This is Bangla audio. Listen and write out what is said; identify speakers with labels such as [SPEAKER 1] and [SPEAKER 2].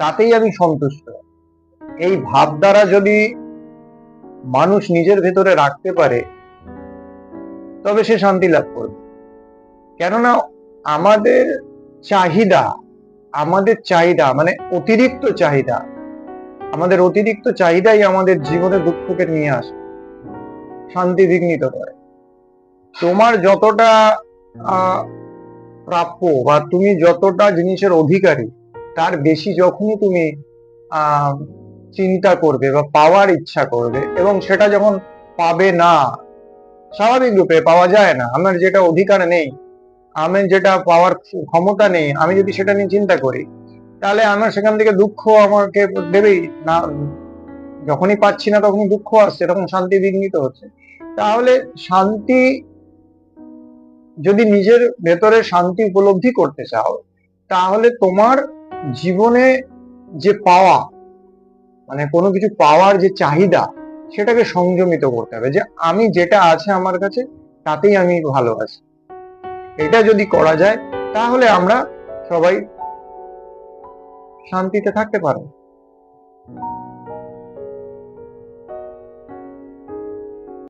[SPEAKER 1] তাতেই আমি সন্তুষ্ট। এই ভাব দ্বারা যদি মানুষ নিজের ভেতরে রাখতে পারে, তবে সে শান্তি লাভ করবে। কেননা আমাদের চাহিদা আমাদের চাহিদা মানে অতিরিক্ত চাহিদা, আমাদের অতিরিক্ত চাহিদাই আমাদের জীবনে দুঃখকে নিয়ে আসে, শান্তি বিঘ্নিত করে। তোমার যতটা প্রাপ্য বা তুমি যতটা জিনিসের অধিকারী তার বেশি যখনই তুমি চিন্তা করবে বা পাওয়ার ইচ্ছা করবে এবং সেটা যখন পাবে না, স্বাভাবিক রূপে পাওয়া যায় না। আমার যেটা অধিকার নেই আমি যেটা পাওয়ার ক্ষমতা নেই, আমি যদি সেটা নিয়ে চিন্তা করি, তাহলে আমার সেখান থেকে দুঃখ আমাকে দেবেই। না, যখনই পাচ্ছি না তখনই দুঃখ আসছে, তখন শান্তি বিঘ্নিত হচ্ছে। তাহলে শান্তি যদি নিজের ভেতরে শান্তি উপলব্ধি করতে চাও, তাহলে তোমার জীবনে যে পাওয়া মানে কোনো কিছু পাওয়ার যে চাহিদা, সেটাকে সংযমিত করতে হবে যে আমি যেটা আছে আমার কাছে, তাতেই আমি ভালো আছি। এটা যদি করা যায়, তাহলে আমরা সবাই শান্তিতে থাকতে পারব।